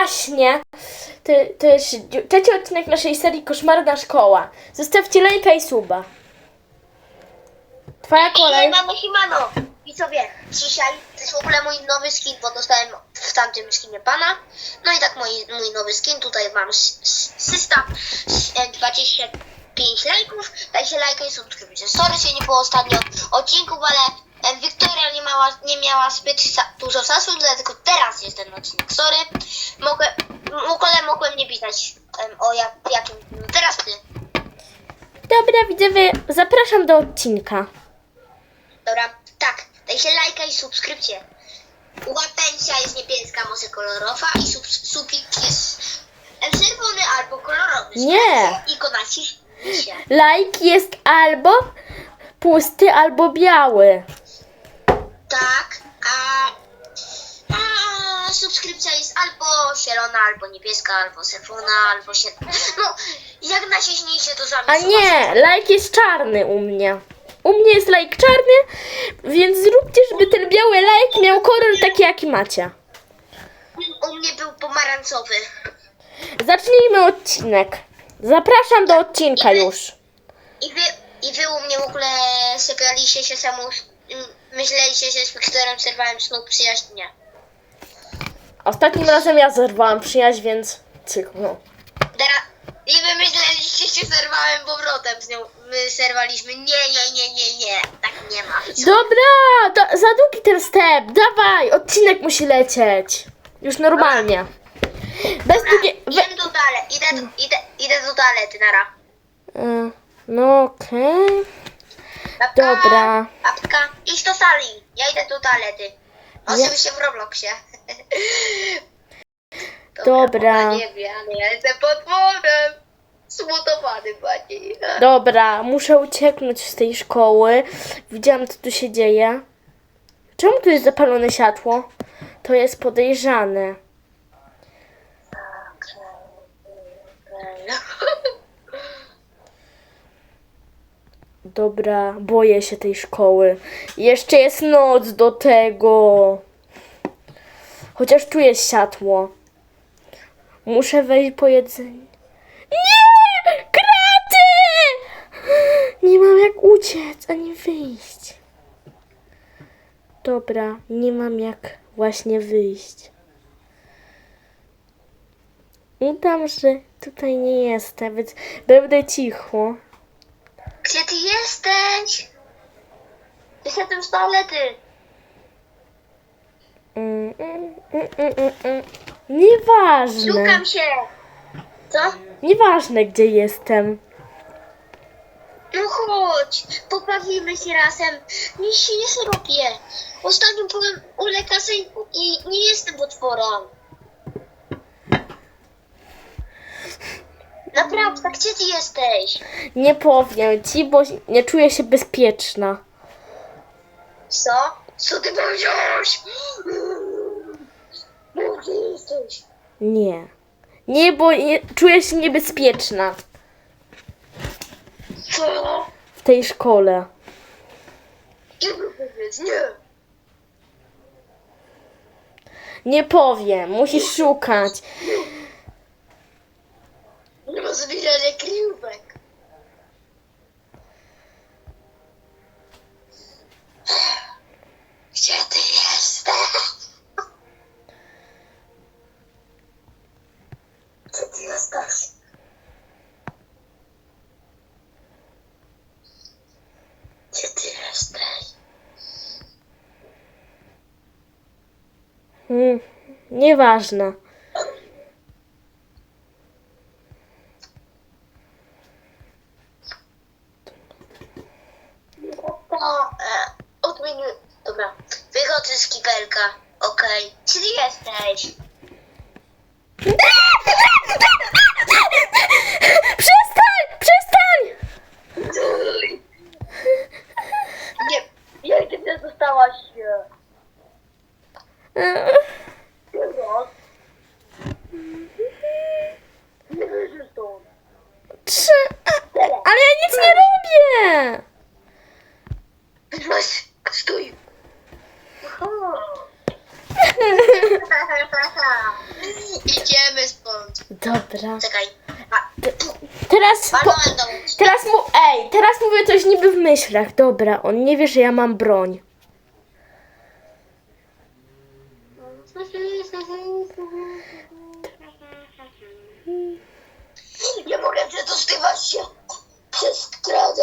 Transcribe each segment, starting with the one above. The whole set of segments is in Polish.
właśnie. To, to jest trzeci odcinek naszej serii Koszmarna Szkoła. Zostawcie lajka i suba. Twoja kolej. I mamy Himano. I sobie, dzisiaj to jest w ogóle mój nowy skin, bo dostałem w tamtym skinie pana. No i tak mój, mój nowy skin, tutaj mam systa e, 25 lajków. Dajcie lajka i subskrypcję. Sorry, że nie było ostatnio odcinków, ale e, Wiktoria nie, mała, nie miała zbyt dużo czasu, dlatego teraz jest ten odcinek. Sorry. Mogę, ogóle mogłem nie pisać o jak, jakim. Teraz ty. Dobra, widzowie, zapraszam do odcinka. Dobra, tak. Dajcie lajka i subskrypcję. Łapencia jest niebieska, może kolorowa i sub, supik jest czerwony albo kolorowy. Nie. I konaci się. Lajk jest albo pusty, albo biały. Jest albo zielona, albo niebieska, albo czerwona, albo się... No, jak najjaśniejsze to A zamiast. nie, lajk jest czarny u mnie. U mnie jest lajk czarny, więc zróbcie, żeby ten biały lajk miał kolor taki, jaki macie. U mnie był pomarańczowy. Zacznijmy odcinek. Zapraszam do odcinka już. I wy, I wy u mnie w ogóle sypialiście się samą, myśleliście, że z Wiktorem zerwałem snu przyjaźnie. Ostatnim razem ja zerwałam przyjaźń, więc cyk, no. Teraz, I wy myśleliście, że zerwałem powrotem z nią. My zerwaliśmy. Nie, nie, nie, nie, nie. Tak nie ma. Dobra, to, za długi ten step. Dawaj, odcinek musi lecieć. Już normalnie. Bez długie... We... Idę do dalej, idę, do- idę, idę do toalety, nara. E, No okej. Babka, Dobra. Babka, idź do sali. Ja idę do toalety. Oczywiście w Robloxie. Dobra. Nie wie, ale ja jestem potworem. Smutowany bardziej. Dobra, muszę ucieknąć z tej szkoły. Widziałam, co tu się dzieje. Czemu tu jest zapalone światło? To jest podejrzane. Dobra, boję się tej szkoły. Jeszcze jest noc do tego. Chociaż tu jest światło. Muszę wejść po jedzenie. Nie! Kraty! Nie mam jak uciec, ani wyjść. Dobra, nie mam jak właśnie wyjść. Udam, że tutaj nie jestem, więc będę cicho. Gdzie ty jesteś? Wyszedłem z toalety. Mm, mm, mm, mm, mm, mm. Nieważne. Szukam się. Co? Nieważne, gdzie jestem. No chodź, poprawimy się razem. Nic się nie zrobię. Ostatnio byłem u lekarza i, i nie jestem potworem. Naprawdę, gdzie ty jesteś? Nie powiem ci, bo nie czuję się bezpieczna. Co? Co ty powiedziałeś? Gdzie jesteś? Nie. Nie, bo nie, czuję się niebezpieczna Co? w tej szkole. Nie powiedz, nie. Nie powiem, musisz szukać. Nie ma kryjówek. Gdzie ty jesteś? Gdzie ty jesteś? Gdzie ty jesteś? Hmm, nieważne. O, e, odmienię. Dobra, wychodzę z kibelka. Okej. Gdzie ty jesteś? Przestań! Przestań! Nie, jak ty mnie dostałaś się? E, Nie wyjdziesz stąd. Trze... Ale ja nic nie robię! Weź, stój. Idziemy stąd. Dobra. Czekaj. A, Teraz, po, balon dołóż. teraz mu, ej, teraz mówię coś Dobra, on nie wie, że ja mam broń. Nie mogę przedostywać się przez kradę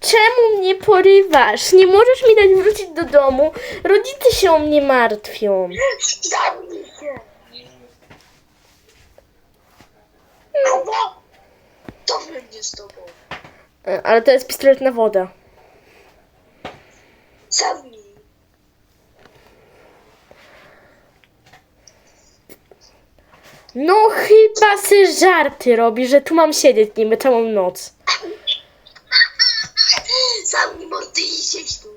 Czemu mnie porywasz? Nie możesz mi dać wrócić do domu. Rodzice się o mnie martwią. Zamknij się. Albo to będzie z tobą. E, Ale to jest pistolet na wodę. Zamknij. No chyba se żarty robi, że tu mam siedzieć niby całą noc. Zamknij mordy i siedź tu.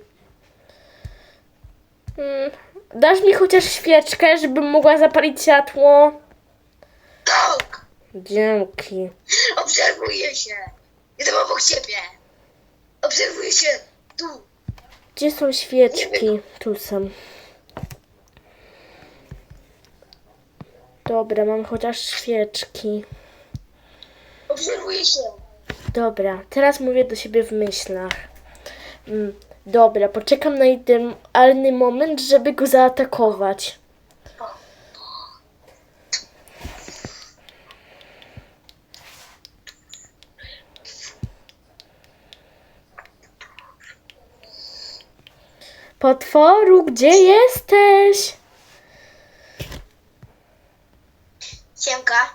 Mm, Dasz mi chociaż świeczkę, żebym mogła zapalić światło? Tak. Dzięki. Obserwuję się. Jestem obok ciebie. Obserwuję się tu. Gdzie są świeczki? Tu są. Dobra, mam chociaż świeczki. Obserwuję się. Dobra, teraz mówię do siebie w myślach. Mm, dobra, poczekam na idealny moment, żeby go zaatakować. Potworu, gdzie jesteś? Siemka.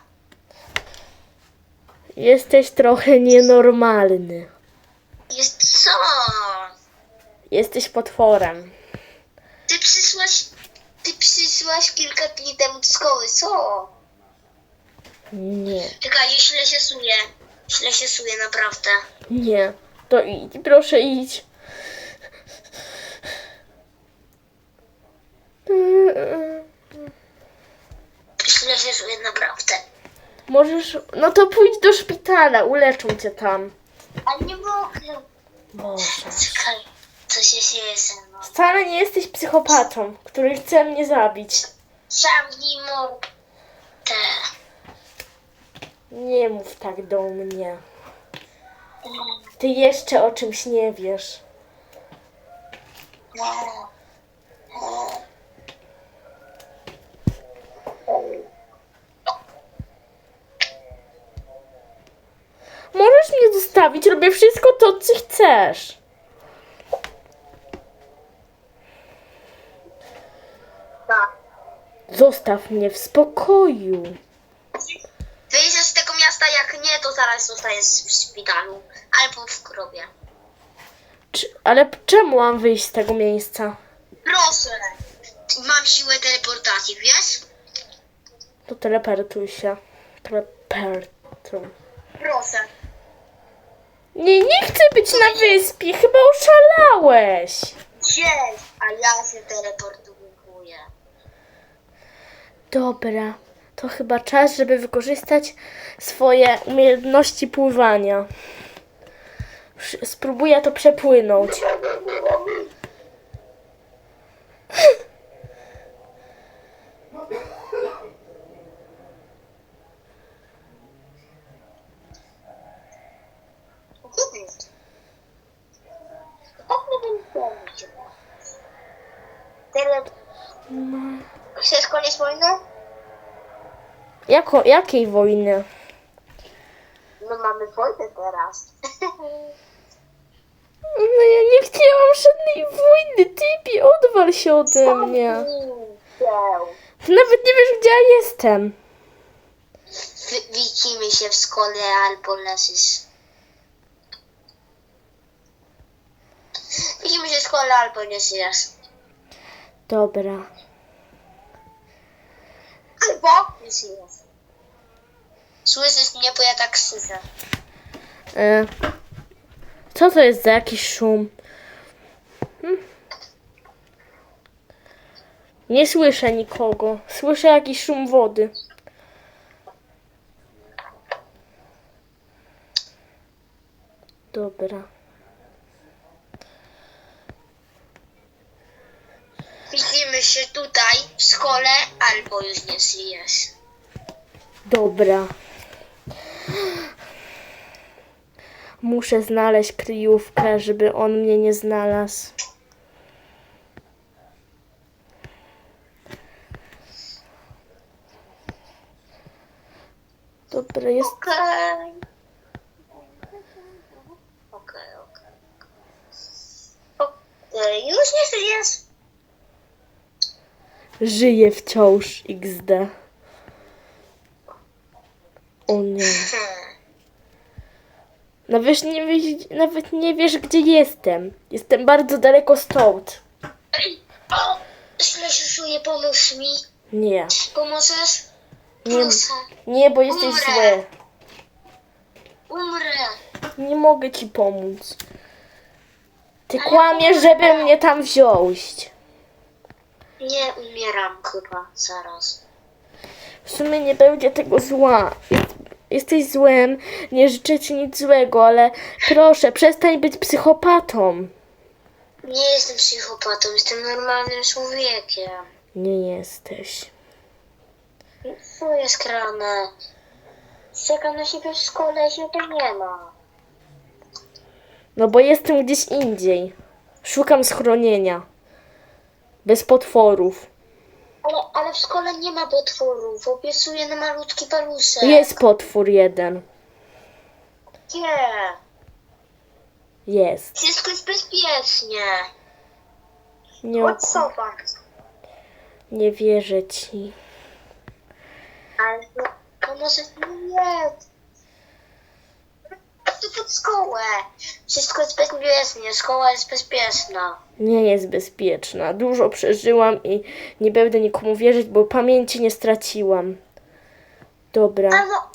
Jesteś trochę nienormalny. Jest co? Jesteś potworem. Ty przysłaś... Ty przysłaś kilka dni temu do szkoły, co? Nie, Czekaj, źle się suje. Źle się suje, naprawdę. nie. To idź, proszę idź. Źle się suje, naprawdę. Możesz. No to pójdź do szpitala, uleczą cię tam. Ale nie mogę. Boże. Czekaj, co się dzieje ze mną? Wcale nie jesteś psychopatą, który chce mnie zabić. Zamknij mordę. Nie mów tak do mnie. Ty jeszcze o czymś nie wiesz. Możesz mnie zostawić, robię wszystko to, co chcesz. Tak. Zostaw mnie w spokoju. Wyjeżdżasz z tego miasta, jak nie, to zaraz zostajesz w szpitalu. Albo w grobie. Czy, ale czemu mam wyjść z tego miejsca? Proszę. Mam siłę teleportacji, wiesz? To teleportuj się. Teleportuj. Proszę. Nie, nie chcę być na wyspie, chyba oszalałeś. Cześć, a ja się teleportuję. Dobra, to chyba czas, żeby wykorzystać swoje umiejętności pływania. Spróbuję to przepłynąć. Tele... Chcesz koniec wojny? Jako, jakiej wojny? No mamy wojnę teraz. No ja nie chciałam żadnej wojny, typie, odwal się ode mnie. Ty nawet nie wiesz, gdzie ja jestem. Wi- Widzimy się w szkole albo leżysz. Widzimy się w szkole albo nie żyjesz. Dobra. Albo nie żyjesz. Słyszysz mnie, bo ja tak krzyczę. E, co to jest za jakiś szum? Hm? Nie słyszę nikogo. Słyszę jakiś szum wody. Dobra. Widzimy się tutaj Słuchaj, w szkole albo już nie żyjesz. Dobra. Muszę znaleźć kryjówkę, żeby on mnie nie znalazł. Dobra, jest. Okej. Okej, okej. Okej, już nie żyjesz. Żyje wciąż XD. O nie. Hmm. Nawet nie, wiesz, nawet nie wiesz, gdzie jestem. Jestem bardzo daleko stąd. O, źle pomóż mi. Nie. Pomożesz? Nie, Proszę. nie bo jesteś Umrę. zły. Umrę. Nie mogę ci pomóc. Ty Ale kłamiesz, umrę. żeby mnie tam wziąć. Nie umieram chyba zaraz. W sumie nie będzie tego zła. Jest, jesteś złem, nie życzę ci nic złego, ale proszę, przestań być psychopatą. Nie jestem psychopatą, jestem normalnym człowiekiem. Nie jesteś. Co jest grane? Czekam na siebie w szkole, siebie nie ma. No bo jestem gdzieś indziej. Szukam schronienia. Bez potworów. Ale, ale w szkole nie ma potworów, obiecuję na malutki palusek. Jest potwór jeden. Nie. Jest. Wszystko jest bezpiecznie. Nie, zobacz. nie wierzę ci. Ale to, to może nie. Tu pod szkołę. Wszystko jest bezpiecznie, szkoła jest bezpieczna. Nie jest bezpieczna. Dużo przeżyłam i nie będę nikomu wierzyć, bo pamięci nie straciłam. Dobra. Ale no,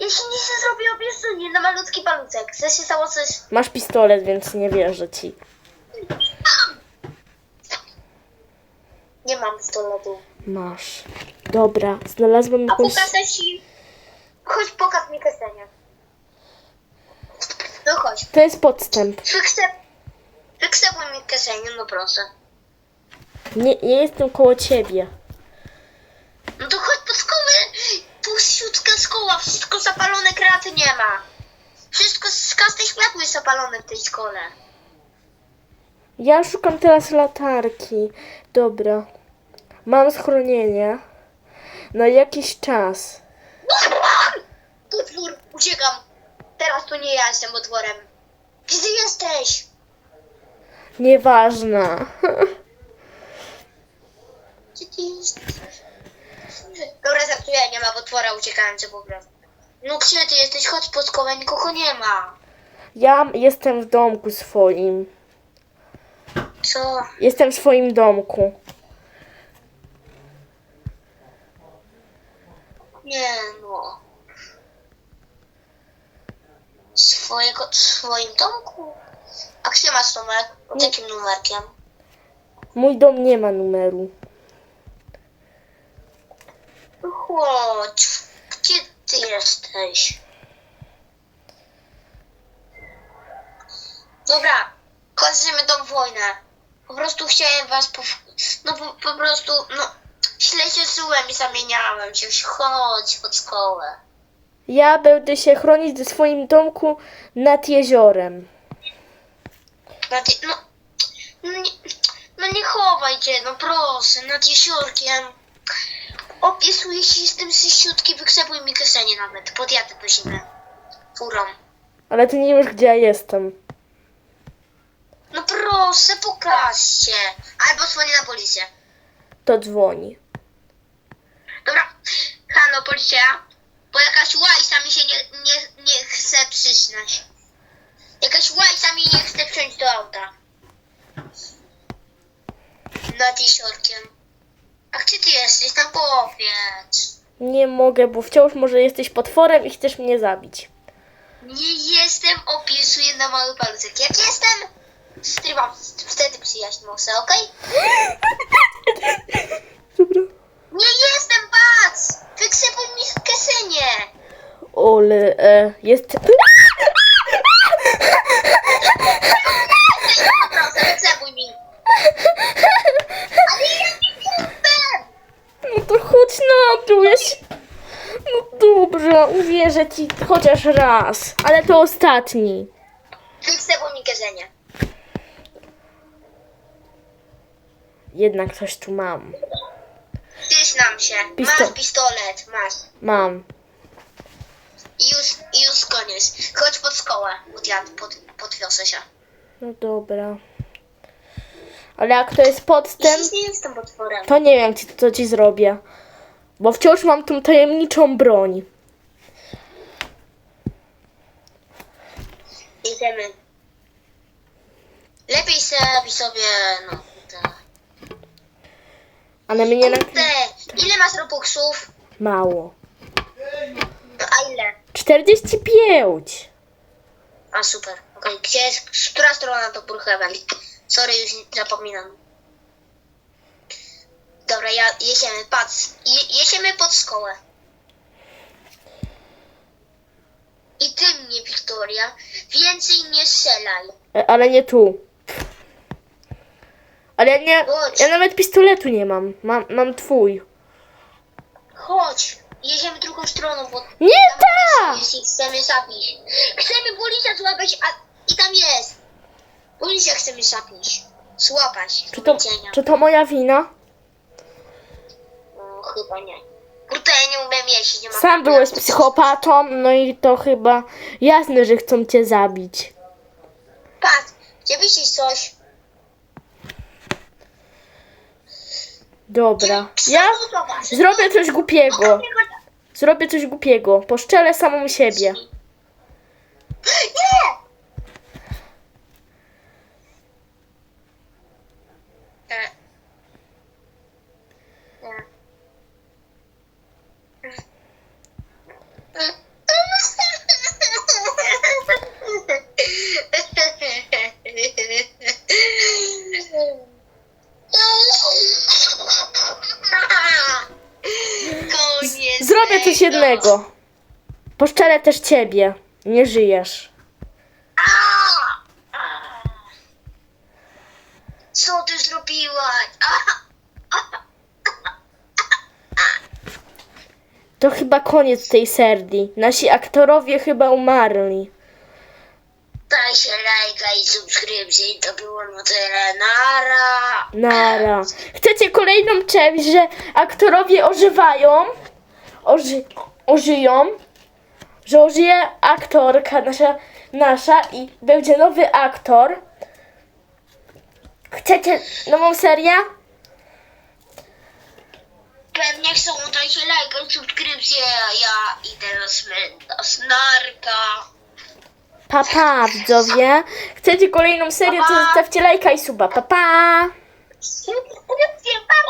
jeśli nie się zrobi obiecuję na malutki palucek, że się stało coś... Masz pistolet, więc nie wierzę ci. Nie mam pistoletu. Masz. Dobra, znalazłam A jakąś... pokażę ci... Chodź, pokaż mi kesenie. No chodź. To jest podstęp. Wyksep... Wyksepuj mi kesenie, no proszę. Nie, nie jestem koło ciebie. No to chodź po szkołę. Puściutka szkoła, wszystko zapalone, kraty nie ma. Wszystko z każdej światło jest zapalone w tej szkole. Ja szukam teraz latarki. Dobra. Mam schronienie. Na jakiś czas. Potwór, uciekam. Teraz to nie ja jestem potworem. Gdzie jesteś? Nieważne. Gdzie ty jesteś? Dobra, żartuję, nie ma potwora uciekający po prostu. No gdzie ty jesteś? Chodź pod szkołę, nikogo nie ma. Ja jestem w domku swoim. Co? Jestem w swoim domku. Nie no. Swojego, w swoim domku? A gdzie masz numer? Pod jakim numerkiem? Mój dom nie ma numeru. Chodź. Gdzie ty jesteś? Dobra, kończymy tą wojnę. Po prostu chciałem was po... No po, po prostu, no... Źle się czułem i zamieniałem się. Chodź pod szkołę. Ja będę się chronić w swoim domku nad jeziorem. Na ty, no, no, nie, no nie chowaj cię, no proszę, nad jeziorkiem. Opisuję się z tym syściutki, wykrzepuj mi kieszenie nawet. Podjadę do zimy. Furą. Ale ty nie wiesz, gdzie ja jestem. No proszę, pokażcie. Albo dzwonię na policję. To dzwoni. Dobra, halo policja. Bo jakaś łajsa mi się nie, nie, nie chce przyznać. Jakaś łajsa mi nie chce wsiąść do auta. Nad jeziorkiem. A gdzie ty jesteś? Tam powiedz. Nie mogę, bo wciąż może jesteś potworem i chcesz mnie zabić. Nie jestem, opisuję na mały palucek. Jak jestem, strywam wtedy przyjaźń może, okej? Dobra. Nie jestem, patrz! Wyksypuj mi w kieszenie! Ole, e, jest... Mi! Ale ja nie chcę! chodź na dół. Ja się... No dobrze, uwierzę ci chociaż raz, ale to ostatni. Nic z tego nie gadzenia. Jednak coś tu mam. Przyznam się. Pisto- Masz pistolet, masz. Mam. I już, i już koniec. Chodź pod szkołę, pod, ja, pod, podwiosę się. No dobra. Ale jak to jest podstęp, Jeśli nie jestem potworem. to nie wiem, ci- co ci zrobię. Bo wciąż mam tą tajemniczą broń. Idziemy. Lepiej sobie sobie, no. Te. Ale mnie na... Kurde, ile masz robuxów? mało. A ile? 45. A super. Okej, gdzie jest, która strona to Brookhaven? Sorry, już zapominam. Dobra, ja jedziemy, patrz. Je, jedziemy pod szkołę. I ty mnie, Wiktoria, więcej nie strzelaj. E, Ale nie tu. Ale ja nie... Chodź. Ja nawet pistoletu nie mam. Mam, mam twój. Chodź, jedziemy drugą stroną, bo Nie ta! jeśli chcemy zabić. Chcemy policja złapać, a i tam jest. Policja chcemy zabić. Złapać. Czy to, czy to moja wina? No, chyba nie. Kurde, ja nie umiem jeździć, nie mam Sam byłeś psychopatą, no i to chyba jasne, że chcą cię zabić. Patrz, gdzie widzisz coś? Dobra. Ja zrobię coś głupiego. Zrobię coś głupiego. Poszczelę samą siebie. Nie! Jednego. Poszczelę też ciebie. Nie żyjesz. Co ty zrobiłaś? To chyba koniec tej serii. Nasi aktorowie chyba umarli. Daj się lajka i subskrypcję i to było na tyle. Nara! Nara. Chcecie kolejną część, że aktorowie ożywają? Oży, ożyją? Że ożyje aktorka nasza, nasza i będzie nowy aktor. Chcecie nową serię? Pewnie chcą lajka i subskrypcję, a ja idę na cmentarz. Narka! Pa, pa, widzowie. Chcecie kolejną serię, to Pa, pa. zostawcie lajka i suba. Pa, pa. Subskrypcję, pa!